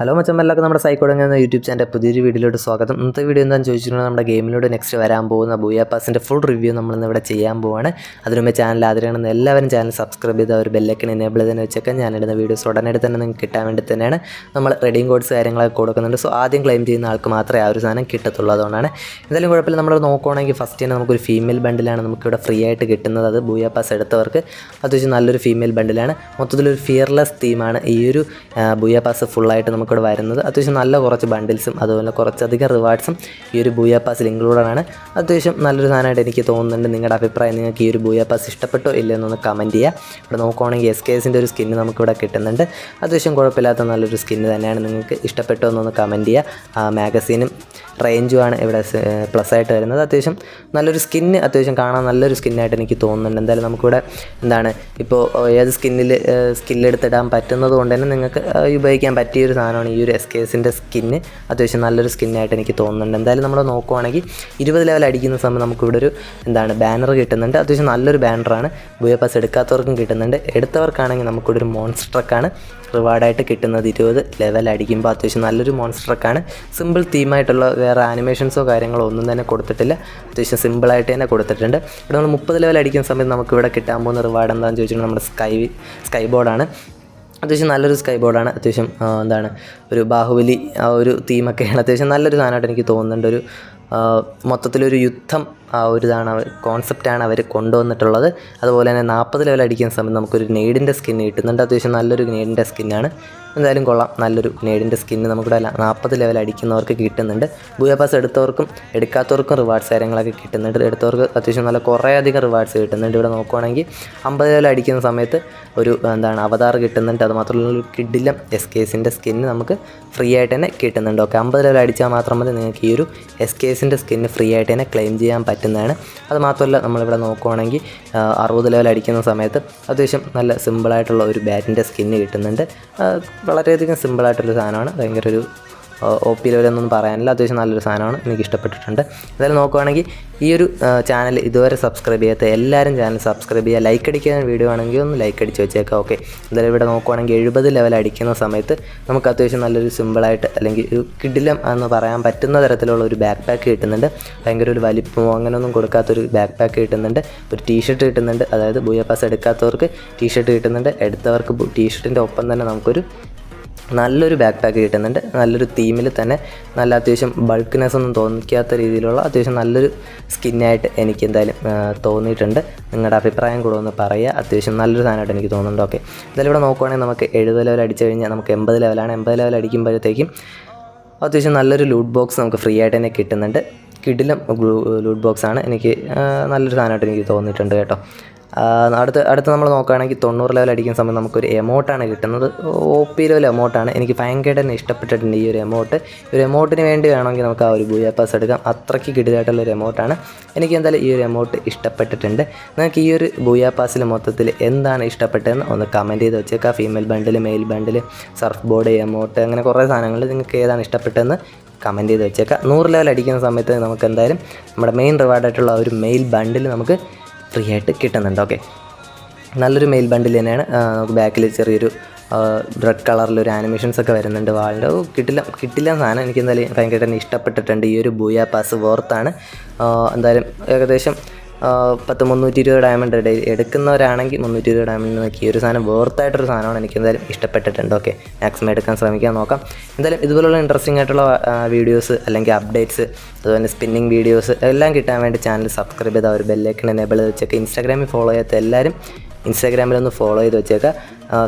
Hello മച്ചമ്മല്ലാക്കും നമ്മുടെ സൈക്കോടങ്ങ എന്ന YouTube channel പുതിയൊരു വീഡിയോയിലോട്ട് സ്വാഗതം. ഇന്നത്തെ വീഡിയോ എന്താണെന്ന് ചോദിച്ചിട്ടുണ്ടെങ്കിൽ നമ്മുടെ ഗെയിമിലൂടെ നെക്സ്റ്റ് വരാൻ പോകുന്ന ബൂയ പാസിന്റെ ഫുൾ റിവ്യൂ നമ്മൾ ഇവിടെ ചെയ്യാൻ പോവാണ്. അതിനുമ്പോൾ ചാനൽ ആദരണമെന്ന് എല്ലാവരും ചാനൽ സബ്സ്ക്രൈബ് ചെയ്ത് ഒരു ബെല്ലൈക്കൻ എനേബിൾ ചെയ്തതിന് വെച്ചൊക്കെ ഞാനിടുന്ന വീഡിയോസ് ഉടനടി തന്നെ നിങ്ങൾക്ക് കിട്ടാൻ വേണ്ടി തന്നെയാണ്. നമ്മൾ റെഡിയും കോഡ്സ് കാര്യങ്ങളൊക്കെ കൊടുക്കുന്നുണ്ട്. സോ ആദ്യം ക്ലെയിം ചെയ്യുന്ന ആൾക്ക് മാത്രമേ ആ ഒരു സാധനം കിട്ടത്തുള്ളൂ അതുകൊണ്ടാണ്. എന്തായാലും കുഴപ്പമില്ല. നമ്മൾ നോക്കുകയാണെങ്കിൽ ഫസ്റ്റ് തന്നെ നമുക്കൊരു ഫീമെയിൽ ബണ്ടിലാണ് നമുക്കിവിടെ ഫ്രീ ആയിട്ട് കിട്ടുന്നത്. അത് ബൂയ പാസ് എടുത്തവർക്ക് അത് വെച്ച് നല്ലൊരു ഫീമെയിൽ ബണ്ടിലാണ് മൊത്തത്തിലൊരു ഫിയർലെസ് തീമാണ് ഈ ഒരു ബൂയ പാസ് ഫുള്ളായിട്ട് നമുക്കിവിടെ വരുന്നത്. അത്യാവശ്യം നല്ല കുറച്ച് ബണ്ടിൽസും അതുപോലെ കുറച്ചധികം റിവാർഡ്സും ഈ ഒരു ബൂയ പാസിൽ ഇൻക്ലൂഡാണ് അത്യാവശ്യം നല്ലൊരു സാധനമായിട്ട് എനിക്ക് തോന്നുന്നുണ്ട്. നിങ്ങളുടെ അഭിപ്രായം നിങ്ങൾക്ക് ഈ ഒരു ബൂയ പാസ് ഇഷ്ടപ്പെട്ടോ ഇല്ലയോ എന്നൊന്ന് കമന്റ് ചെയ്യുക ഇവിടെ നോക്കുവാണെങ്കിൽ എസ് കെ എസിന്റെ ഒരു സ്കിന്ന് നമുക്കിവിടെ കിട്ടുന്നുണ്ട്. അത്യാവശ്യം കുഴപ്പമില്ലാത്ത നല്ലൊരു സ്കിന്ന് തന്നെയാണ് നിങ്ങൾക്ക് ഇഷ്ടപ്പെട്ടോ എന്നൊന്ന് കമന്റ് ചെയ്യുക ആ മാഗസീനും റേഞ്ചുമാണ് ഇവിടെ പ്ലസ് ആയിട്ട് വരുന്നത്. അത്യാവശ്യം നല്ലൊരു സ്കിന്ന് അത്യാവശ്യം കാണാൻ നല്ലൊരു സ്കിന്നായിട്ട് എനിക്ക് തോന്നുന്നുണ്ട്. എന്തായാലും നമുക്കിവിടെ എന്താണ് ഇപ്പോൾ ഏത് സ്കിന്നിൽ സ്കില്ലെടുത്തിടാൻ പറ്റുന്നത് കൊണ്ട് തന്നെ നിങ്ങൾക്ക് ഉപയോഗിക്കാൻ പറ്റിയ ഒരു സാധനമാണ് ഈ ഒരു എസ് കെ എസിന്റെ സ്കിന്ന് അത്യാവശ്യം നല്ലൊരു സ്കിന്നായിട്ട് എനിക്ക് തോന്നുന്നുണ്ട്. എന്തായാലും നമ്മൾ നോക്കുവാണെങ്കിൽ ഇരുപത് ലെവൽ അടിക്കുന്ന സമയം നമുക്കിവിടെ ഒരു എന്താണ് ബാനർ കിട്ടുന്നുണ്ട്. അത്യാവശ്യം നല്ലൊരു ബാനറാണ് ബുയ പാസ് എടുക്കാത്തവർക്കും കിട്ടുന്നുണ്ട്. എടുത്തവർക്കാണെങ്കിൽ നമുക്കിവിടെ ഒരു മോൺസ്ട്രക്കാണ് റിവാർഡായിട്ട് കിട്ടുന്നത് ഇരുപത് ലെവൽ അടിക്കുമ്പോൾ അത്യാവശ്യം നല്ലൊരു മോൺസ്റ്ററൊക്കെയാണ് സിമ്പിൾ തീമായിട്ടുള്ള വേറെ ആനിമേഷൻസോ കാര്യങ്ങളോ ഒന്നും തന്നെ കൊടുത്തിട്ടില്ല. അത്യാവശ്യം സിമ്പിളായിട്ട് തന്നെ കൊടുത്തിട്ടുണ്ട്. ഇവിടെ നമ്മൾ മുപ്പത് ലെവൽ അടിക്കുന്ന സമയത്ത് നമുക്ക് ഇവിടെ കിട്ടാൻ പോകുന്ന റിവാർഡ് എന്താണെന്ന് ചോദിച്ചിട്ടുണ്ടെങ്കിൽ നമ്മുടെ സ്കൈ സ്കൈ ബോർഡാണ് അത്യാവശ്യം നല്ലൊരു സ്കൈ ബോർഡാണ് അത്യാവശ്യം എന്താണ് ഒരു ബാഹുബലി ആ ഒരു തീമൊക്കെയാണ് അത്യാവശ്യം നല്ലൊരു സാധനമായിട്ട് എനിക്ക് തോന്നുന്നുണ്ട്. ഒരു മൊത്തത്തിലൊരു യുദ്ധം ആ ഒരു ഇതാണ് അവർ കോൺസെപ്റ്റാണ് അവർ കൊണ്ടുവന്നിട്ടുള്ളത്. അതുപോലെ തന്നെ നാൽപ്പത് ലെവൽ അടിക്കുന്ന സമയത്ത് നമുക്കൊരു നെയ്ഡിന്റെ സ്കിൻ കിട്ടുന്നുണ്ട്. അത്യാവശ്യം നല്ലൊരു നെയ്ഡിന്റെ സ്കിന്നാണ് എന്തായാലും കൊള്ളാം. നല്ലൊരു നെയ്ഡിന്റെ സ്കിന്ന് നമുക്കിവിടെ നാൽപ്പത് ലെവൽ അടിക്കുന്നവർക്ക് കിട്ടുന്നുണ്ട്. ബൂയ പാസ് എടുത്തവർക്കും എടുക്കാത്തവർക്കും റിവാർഡ്സ് കാര്യങ്ങളൊക്കെ കിട്ടുന്നുണ്ട്. എടുത്തവർക്ക് അത്യാവശ്യം നല്ല കുറേ അധികം റിവാർഡ്സ് കിട്ടുന്നുണ്ട്. ഇവിടെ നോക്കുവാണെങ്കിൽ അമ്പത് ലെവൽ അടിക്കുന്ന സമയത്ത് ഒരു എന്താണ് അവതാർ കിട്ടുന്നുണ്ട്. അത് മാത്രമല്ല ഒരു കിഡിലം എസ് കേസിന്റെ സ്കിന്ന് നമുക്ക് ഫ്രീ ആയിട്ട് തന്നെ കിട്ടുന്നുണ്ട്. ഓക്കെ അമ്പത് ലെവൽ അടിച്ചാൽ മാത്രം മതി. നിങ്ങൾക്ക് ഈ ഒരു എസ് കെ കേസിന്റെ സ്കിന്ന് ഫ്രീ ആയിട്ട് തന്നെ ക്ലെയിം ചെയ്യാൻ പറ്റുന്നതാണ്. അത് മാത്രമല്ല നമ്മളിവിടെ നോക്കുവാണെങ്കിൽ അറുപത് ലെവൽ അടിക്കുന്ന സമയത്ത് അത്യാവശ്യം നല്ല സിമ്പിളായിട്ടുള്ള ഒരു ബാറ്റിന്റെ സ്കിന്ന് കിട്ടുന്നുണ്ട്. വളരെയധികം സിമ്പിളായിട്ടുള്ള സാധനമാണ്. ഭയങ്കര ഒരു ഒ പി ലെവലൊന്നും പറയാനില്ല. അത്യാവശ്യം നല്ലൊരു സാധനമാണ്. എനിക്ക് ഇഷ്ടപ്പെട്ടിട്ടുണ്ട്. എന്തായാലും നോക്കുവാണെങ്കിൽ ഈ ഒരു ചാനൽ ഇതുവരെ സബ്സ്ക്രൈബ് ചെയ്യാത്ത എല്ലാവരും ചാനൽ സബ്സ്ക്രൈബ് ചെയ്യുക. ലൈക്ക് അടിക്കാൻ വീഡിയോ ആണെങ്കിൽ ഒന്ന് ലൈക്ക് അടിച്ച് വെച്ചേക്കാം. ഓക്കെ എന്തായാലും ഇവിടെ നോക്കുവാണെങ്കിൽ എഴുപത് ലെവൽ അടിക്കുന്ന സമയത്ത് നമുക്ക് അത്യാവശ്യം നല്ലൊരു സിമ്പിളായിട്ട് അല്ലെങ്കിൽ ഒരു കിടിലം എന്ന് പറയാൻ പറ്റുന്ന തരത്തിലുള്ള ഒരു ബാക്ക് പാക്ക് കിട്ടുന്നുണ്ട്. ഭയങ്കര ഒരു വലിപ്പമോ അങ്ങനെയൊന്നും കൊടുക്കാത്തൊരു ബാക്ക് പാക്ക് കിട്ടുന്നുണ്ട്. ഒരു ടീഷർട്ട് കിട്ടുന്നുണ്ട്. അതായത് ബൂയ പാസ് എടുക്കാത്തവർക്ക് ടീഷർട്ട് കിട്ടുന്നുണ്ട്. എടുത്തവർക്ക് ടീഷർട്ടിന്റെ ഒപ്പം തന്നെ നമുക്കൊരു നല്ലൊരു ബാക്ക് പാക്ക് കിട്ടുന്നുണ്ട്. നല്ലൊരു തീമിൽ തന്നെ നല്ല അത്യാവശ്യം ബൾക്ക്നെസ് ഒന്നും തോന്നിക്കാത്ത രീതിയിലുള്ള അത്യാവശ്യം നല്ലൊരു സ്കിന്നായിട്ട് എനിക്ക് എന്തായാലും തോന്നിയിട്ടുണ്ട്. നിങ്ങളുടെ അഭിപ്രായം കൂടെ ഒന്ന് പറയുക. അത്യാവശ്യം നല്ലൊരു സാധനമായിട്ട് എനിക്ക് തോന്നുന്നുണ്ട്. ഓക്കെ എന്തായാലും ഇവിടെ നോക്കുവാണെങ്കിൽ നമുക്ക് എഴുപത് ലെവൽ അടിച്ചു കഴിഞ്ഞാൽ നമുക്ക് എൺപത് ലെവലാണ് എൺപത് ലെവൽ അടിക്കുമ്പോഴത്തേക്കും അത്യാവശ്യം നല്ലൊരു ലൂട്ട് ബോക്സ് നമുക്ക് ഫ്രീ ആയിട്ട് തന്നെ കിട്ടുന്നുണ്ട്. കിടിലം ലൂട്ട് ബോക്സാണ് എനിക്ക് നല്ലൊരു സാധനമായിട്ട് എനിക്ക് തോന്നിയിട്ടുണ്ട് കേട്ടോ. അടുത്ത് അടുത്ത് നമ്മൾ നോക്കുകയാണെങ്കിൽ തൊണ്ണൂറ് ലെവൽ അടിക്കുന്ന സമയം നമുക്കൊരു എമൗട്ടാണ് കിട്ടുന്നത്. ഒ പി ലെവൽ എമൗട്ടാണ് എനിക്ക് ഭയങ്കര തന്നെ ഇഷ്ടപ്പെട്ടിട്ടുണ്ട് ഈ ഒരു എമൗട്ട് ഒരു എമൗട്ടിന് വേണ്ടി വേണമെങ്കിൽ നമുക്ക് ആ ഒരു ബൂയ പാസ് എടുക്കാം. അത്രയ്ക്ക് കിടിലായിട്ടുള്ള ഒരു എമൗട്ടാണ് എനിക്ക് എന്തായാലും ഈ ഒരു എമൗട്ട് ഇഷ്ടപ്പെട്ടിട്ടുണ്ട്. നിങ്ങൾക്ക് ഈ ഒരു ബൂയ പാസിൽ മൊത്തത്തിൽ എന്താണ് ഇഷ്ടപ്പെട്ടതെന്ന് ഒന്ന് കമന്റ് ചെയ്ത് വെച്ചേക്കാം female bundle male bundle surf board എമൗട്ട് അങ്ങനെ കുറേ സാധനങ്ങൾ നിങ്ങൾക്ക് ഏതാണ് ഇഷ്ടപ്പെട്ടതെന്ന് കമന്റ് ചെയ്ത് വെച്ചേക്കാം നൂറ് ലെവൽ അടിക്കുന്ന സമയത്ത് നമുക്ക് എന്തായാലും നമ്മുടെ മെയിൻ റിവാർഡായിട്ടുള്ള ഒരു മെയിൽ ബണ്ടിൽ നമുക്ക് ഫ്രീ ആയിട്ട് കിട്ടുന്നുണ്ട്. ഓക്കെ നല്ലൊരു മെയിൽ ബണ്ടിൽ തന്നെയാണ്. നമുക്ക് ബാക്കിൽ ചെറിയൊരു റെഡ് ഒരു ആനിമേഷൻസ് ഒക്കെ വരുന്നുണ്ട് വാളിന്റെ കിട്ടില്ല കിട്ടില്ല സാധനം. എനിക്ക് എന്തായാലും ഭയങ്കര തന്നെ ഇഷ്ടപ്പെട്ടിട്ടുണ്ട്. ഈ ഒരു ബൂയ പാസ് വോർത്താണ് എന്തായാലും ഏകദേശം പത്ത് മുന്നൂറ്റി ഇരുപത് ഡയമണ്ട് എടുക്കുന്നവരാണെങ്കിൽ മുന്നൂറ്റി ഇരുപത് ഡയമണ്ട് നോക്കി ഈ ഒരു സാധനം വേർത്തായിട്ടൊരു സാധനമാണ്. എനിക്ക് എന്തായാലും ഇഷ്ടപ്പെട്ടിട്ടുണ്ട്. ഓക്കെ മാക്സിമം എടുക്കാൻ ശ്രമിക്കാൻ നോക്കാം. എന്തായാലും ഇതുപോലുള്ള ഇൻട്രസ്റ്റിംഗ് ആയിട്ടുള്ള വീഡിയോസ് അല്ലെങ്കിൽ അപ്ഡേറ്റ്സ് അതുപോലെ സ്പിന്നിങ് വീഡിയോസ് എല്ലാം കിട്ടാൻ വേണ്ടി ചാനൽ സബ്സ്ക്രൈബ് ചെയ്താൽ ഒരു ബെല്ലൈക്കൺ എനേബിൾ വെച്ചൊക്കെ ഇൻസ്റ്റാഗ്രാമിൽ ഫോളോ ചെയ്യാത്ത എല്ലാവരും ഇൻസ്റ്റാഗ്രാമിലൊന്ന് ഫോളോ ചെയ്ത് വെച്ചേക്കുക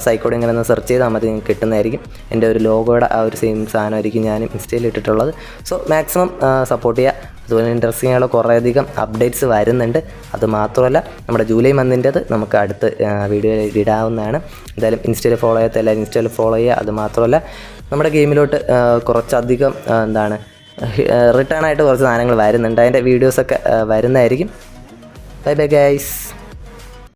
സൈക്കോഡ് ഇങ്ങനെ ഒന്ന് സെർച്ച് ചെയ്താൽ മതി നിങ്ങൾക്ക് കിട്ടുന്നതായിരിക്കും. എന്റെ ഒരു ലോഗോയുടെ ആ ഒരു സെയിം സാധനമായിരിക്കും ഞാൻ ഇൻസ്റ്റയിൽ ഇട്ടിട്ടുള്ളത്. സോ മാക്സിമം സപ്പോർട്ട് ചെയ്യുക അതുപോലെ ഇൻട്രസ്റ്റിംഗ് ആയുള്ള കുറേയധികം അപ്ഡേറ്റ്സ് വരുന്നുണ്ട്. അത് മാത്രമല്ല നമ്മുടെ ജൂലൈ മന്തിന്റെത് നമുക്ക് അടുത്ത് വീഡിയോയിൽ ഇടാവുന്നതാണ്. എന്തായാലും ഇൻസ്റ്റയിൽ ഫോളോ ചെയ്യാത്ത എല്ലാവരും ഇൻസ്റ്റയിൽ ഫോളോ ചെയ്യുക. അത് മാത്രമല്ല നമ്മുടെ ഗെയിമിലോട്ട് കുറച്ചധികം എന്താണ് റിട്ടേൺ ആയിട്ട് കുറച്ച് സാധനങ്ങൾ വരുന്നുണ്ട്. അതിന്റെ വീഡിയോസൊക്കെ വരുന്നതായിരിക്കും. Bye bye guys